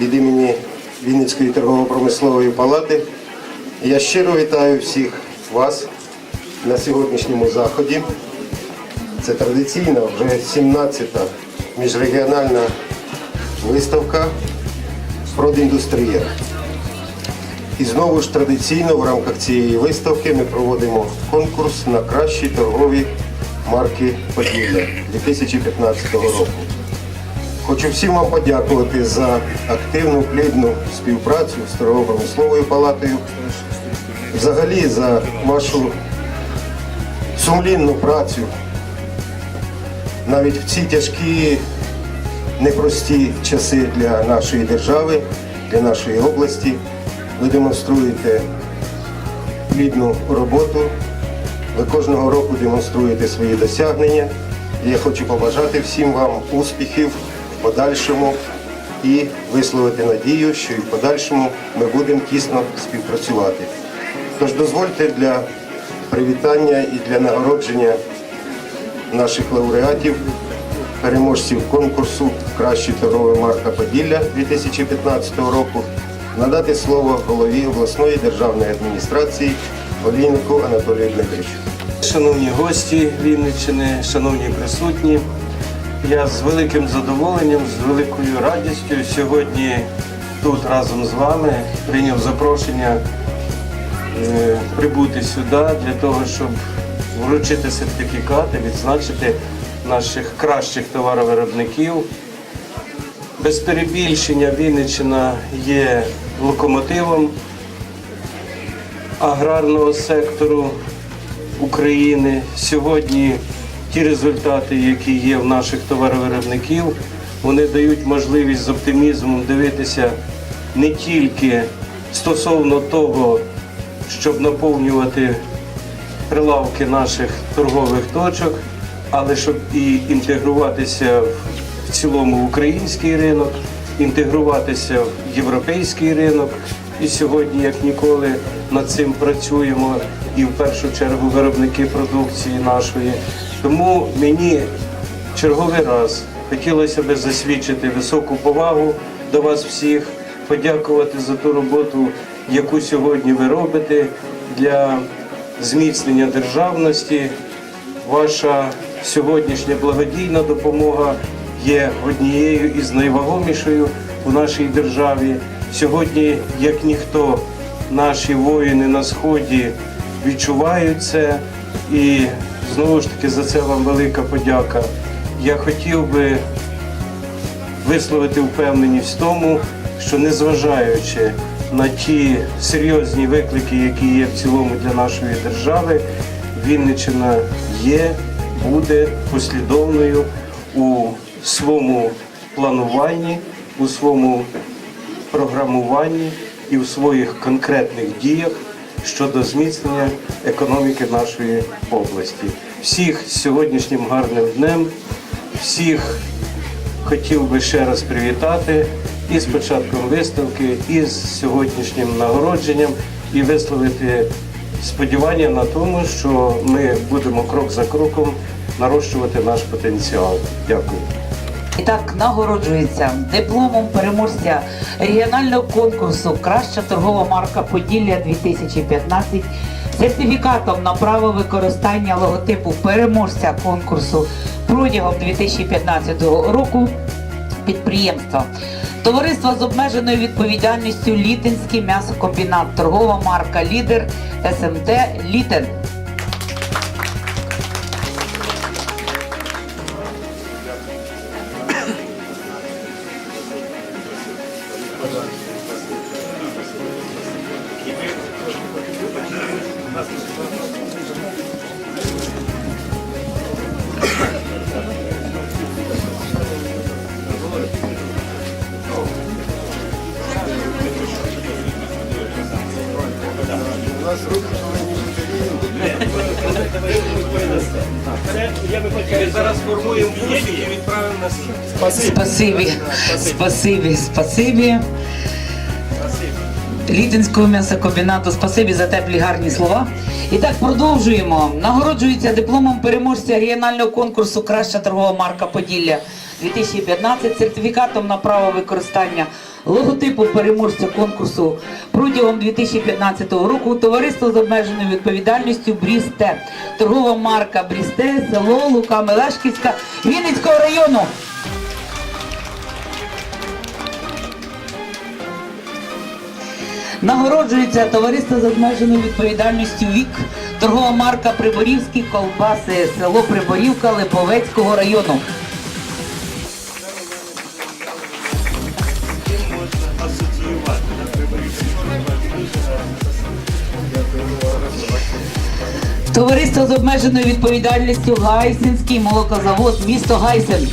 від імені Вінницької торгово-промислової палати. Я щиро вітаю всіх вас на сьогоднішньому заході. Це традиційна вже 17-та міжрегіональна виставка «Продіндустрія». І знову ж традиційно в рамках цієї виставки ми проводимо конкурс на кращі торгові марки Поділля 2015 року. Хочу всім вам подякувати за активну плідну співпрацю з торгово-промисловою палатою, взагалі за вашу сумлінну працю навіть в ці тяжкі, непрості часи для нашої держави, для нашої області. Ви демонструєте плідну роботу. Ви кожного року демонструєте свої досягнення. Я хочу побажати всім вам успіхів подальшому і висловити надію, що і в подальшому ми будемо тісно співпрацювати. Тож дозвольте для привітання і для нагородження наших лауреатів, переможців конкурсу Краща торгова марка Поділля 2015 року надати слово голові обласної державної адміністрації Олійнику Анатолію Дмитровичу. Шановні гості Вінниччини, шановні присутні, я з великим задоволенням, з великою радістю сьогодні тут разом з вами прийняв запрошення е, прибути сюди для того, щоб вручити сертифікати, відзначити наших кращих товаровиробників. Без перебільшення Вінниччина є локомотивом аграрного сектору України. Сьогодні ті результати, які є в наших товаровиробників, вони дають можливість з оптимізмом дивитися не тільки стосовно того, щоб наповнювати прилавки наших торгових точок, але щоб і інтегруватися в- цілому в український ринок, інтегруватися в європейський ринок. І сьогодні, як ніколи, над цим працюємо і в першу чергу виробники продукції нашої. Тому мені черговий раз хотілося би засвідчити високу повагу до вас всіх, подякувати за ту роботу, яку сьогодні ви робите для зміцнення державності. Ваша сьогоднішня благодійна допомога є однією із найвагомішою у нашій державі. Сьогодні, як ніхто, наші воїни на сході відчувають це, і знову ж таки за це вам велика подяка. Я хотів би висловити впевненість в тому, що незважаючи на ті серйозні виклики, які є в цілому для нашої держави, Вінниччина є, буде послідовною у своєму плануванні, у своєму програмуванні і в своїх конкретних діях щодо зміцнення економіки нашої області. Всіх з сьогоднішнім гарним днем, всіх хотів би ще раз привітати і з початком виставки, і з сьогоднішнім нагородженням, і висловити сподівання на тому, що ми будемо крок за кроком нарощувати наш потенціал. Дякую. І так нагороджується дипломом переможця регіонального конкурсу Краща торгова марка Поділля 2015, сертифікатом на право використання логотипу переможця конкурсу протягом 2015 року підприємства. Товариство з обмеженою відповідальністю Літинський м'ясокомбінат, торгова марка Лідер СМТ Літен. Зараз формуємо і відправимо на Спасибі, спасибі, спасибі. Літинського м'ясокомбінату, спасибі за теплі гарні слова. І так продовжуємо. Нагороджується дипломом переможця регіонального конкурсу Краща торгова марка Поділля 2015 сертифікатом на право використання логотипу переможця конкурсу протягом 2015 року товариство з обмеженою відповідальністю Брісте, торгова марка Брісте, село Лука Мелешківська Вінницького району. Нагороджується товариство з обмеженою відповідальністю ВІК, торгова марка Приборівські ковбаси, село Приборівка Липовецького району. Товариство з обмеженою відповідальністю Гайсинський молокозавод, місто Гайсен.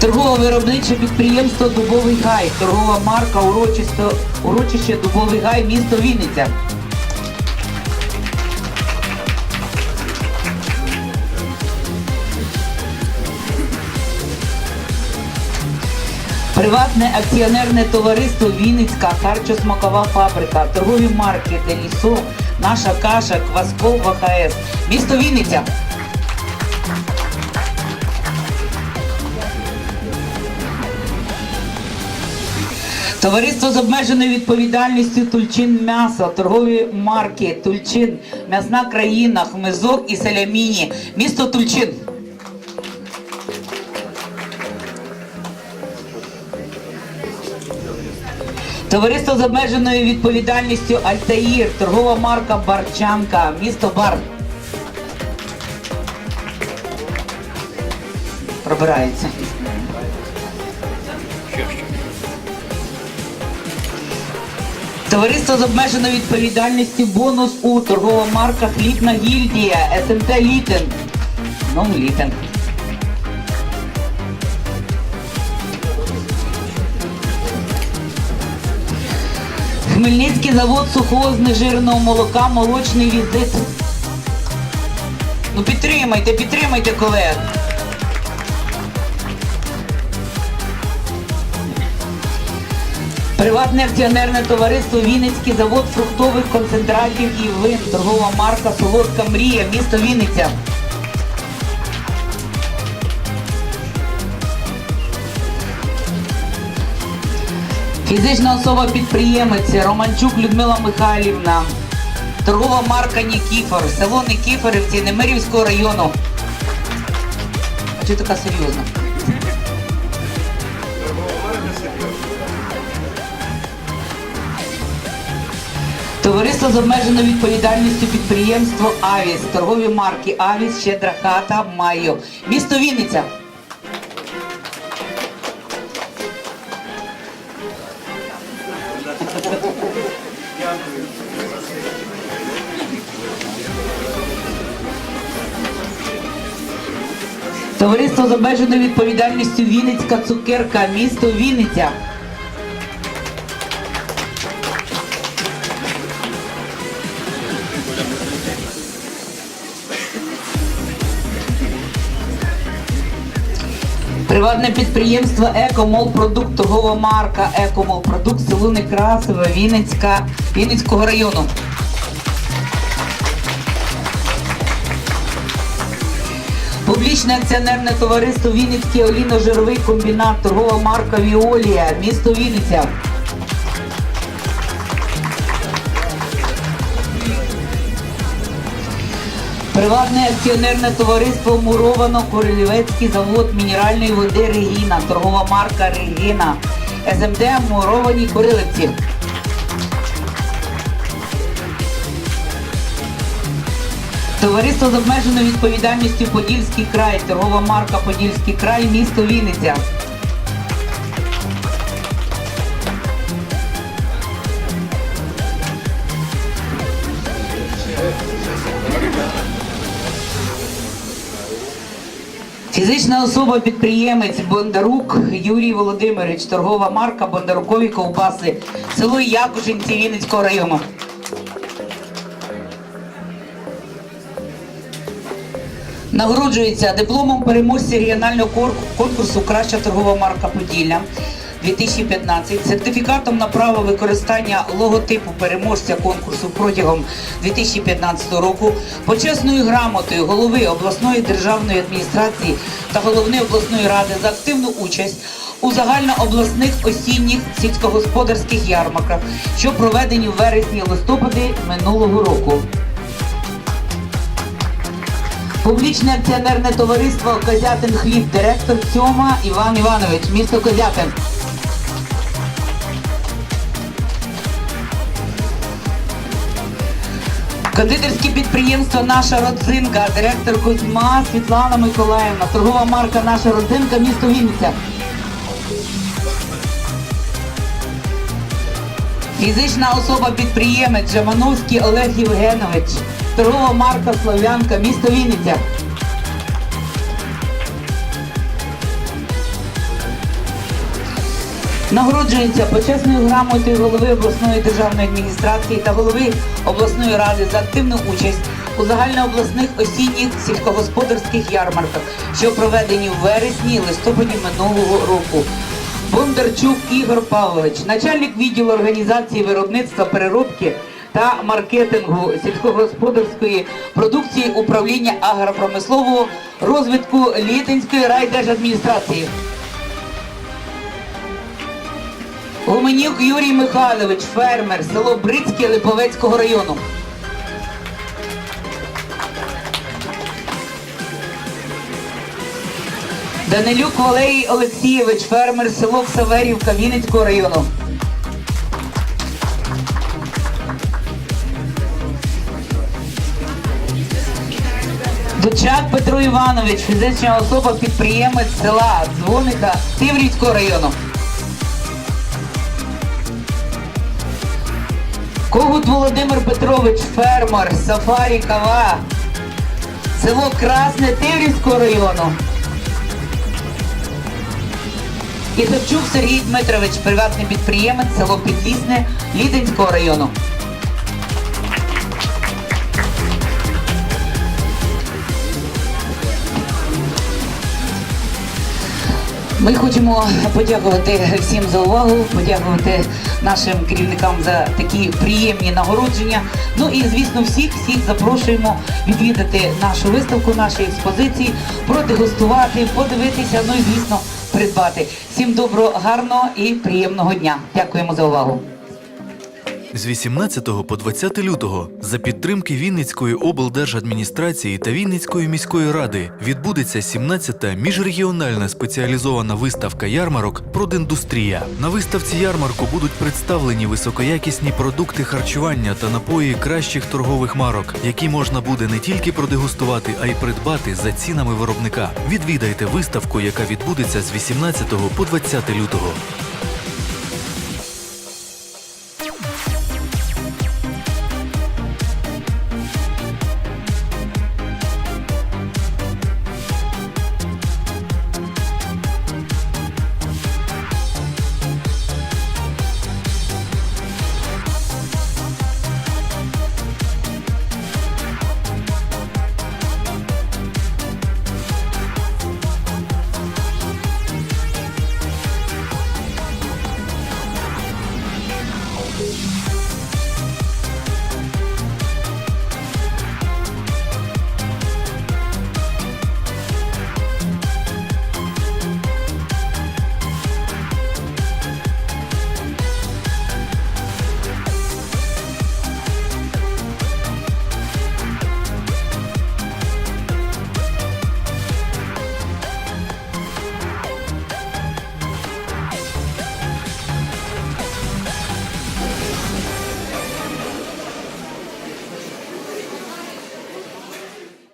Торгово-виробниче підприємство Дубовий Гай, торгова марка урочисто, урочище Дубовий Гай, місто Вінниця. Приватне акціонерне товариство Вінницька харчосмакова фабрика, торгові марки Делісо, Наша каша, Квасков ВХС, місто Вінниця. Товариство з обмеженою відповідальністю Тульчин м'ясо, торгові марки Тульчин, м'ясна країна, хмизок і саляміні, місто Тульчин. Товариство з обмеженою відповідальністю Альтаїр, торгова марка Барчанка, місто Бар. Пробирається. Товариство з обмеженою відповідальністю бонус у торгова марка Хлібна гільдія СМТ Літен. Ну, Літен. Хмельницький завод сухого знежиреного молока, молочний візит. Ну підтримайте, підтримайте колег. Приватне акціонерне товариство Вінницький завод фруктових концентратів і вин, торгова марка Солодка мрія, місто Вінниця. Фізична особа підприємець Романчук Людмила Михайлівна. Торгова марка Нікіфор, село Нікіфорівці Немирівського району. А чого така серйозна? Товариство з обмеженою відповідальністю підприємство Авіс, торгові марки Авіс, Щедра хата, Майо. Місто Вінниця. Товариство з обмеженою відповідальністю Вінницька цукерка, місто Вінниця. Приватне підприємство Екомолпродукт, торгова марка Екомолпродукт, село Некрасове, Вінницька, Вінницького району. Публічне акціонерне товариство Вінницький олійно-жировий комбінат, торгова марка Віолія, місто Вінниця. Приватне акціонерне товариство Муровано Королівецький завод мінеральної води Регіна, торгова марка Регіна, СМД Муровані Корилівці. Товариство з обмеженою відповідальністю Подільський край, торгова марка Подільський край, місто Вінниця. Фізична особа підприємець Бондарук Юрій Володимирович, торгова марка Бондарукові ковбаси, село Якушинці Вінницького району. Нагороджується дипломом переможця регіонального конкурсу Краща торгова марка Поділля 2015, сертифікатом на право використання логотипу переможця конкурсу протягом 2015 року, почесною грамотою голови обласної державної адміністрації та голови обласної ради за активну участь у загальнообласних осінніх сільськогосподарських ярмарках, що проведені в вересні-листопаді минулого року. Публічне акціонерне товариство Козятин Хліб, директор Цьома Іван Іванович, місто Козятин. Кондитерське підприємство Наша родзинка, директор Кузьма Світлана Миколаївна, торгова марка Наша родзинка, місто Вінниця. Фізична особа підприємець Жамановський Олег Євгенович. Торгова марка Слав'янка, місто Вінниця. Нагороджується почесною грамотою голови обласної державної адміністрації та голови обласної ради за активну участь у загальнообласних осінніх сільськогосподарських ярмарках, що проведені в вересні і листопаді минулого року. Бондарчук Ігор Павлович, начальник відділу організації виробництва переробки та маркетингу сільськогосподарської продукції управління агропромислового розвитку Літинської райдержадміністрації. Гуменюк Юрій Михайлович, фермер, село Брицьке Липовецького району. Данилюк Валерій Олексійович, фермер, село Ксаверівка Вінницького району. Дучак Петро Іванович, фізична особа, підприємець села Дзвоника Тиврівського району. Когут Володимир Петрович, фермер, сафарі кава, село Красне Тиврівського району. Ісовчук Сергій Дмитрович, приватний підприємець, село Підлісне, Лідинського району. Ми хочемо подякувати всім за увагу, подякувати нашим керівникам за такі приємні нагородження. Ну і звісно, всіх всіх запрошуємо відвідати нашу виставку, наші експозиції, продегустувати, подивитися. Ну і звісно, придбати. Всім доброго, гарного і приємного дня. Дякуємо за увагу. З 18 по 20 лютого за підтримки Вінницької облдержадміністрації та Вінницької міської ради відбудеться 17-та міжрегіональна спеціалізована виставка ярмарок «Продіндустрія». На виставці ярмарку будуть представлені високоякісні продукти харчування та напої кращих торгових марок, які можна буде не тільки продегустувати, а й придбати за цінами виробника. Відвідайте виставку, яка відбудеться з 18 по 20 лютого.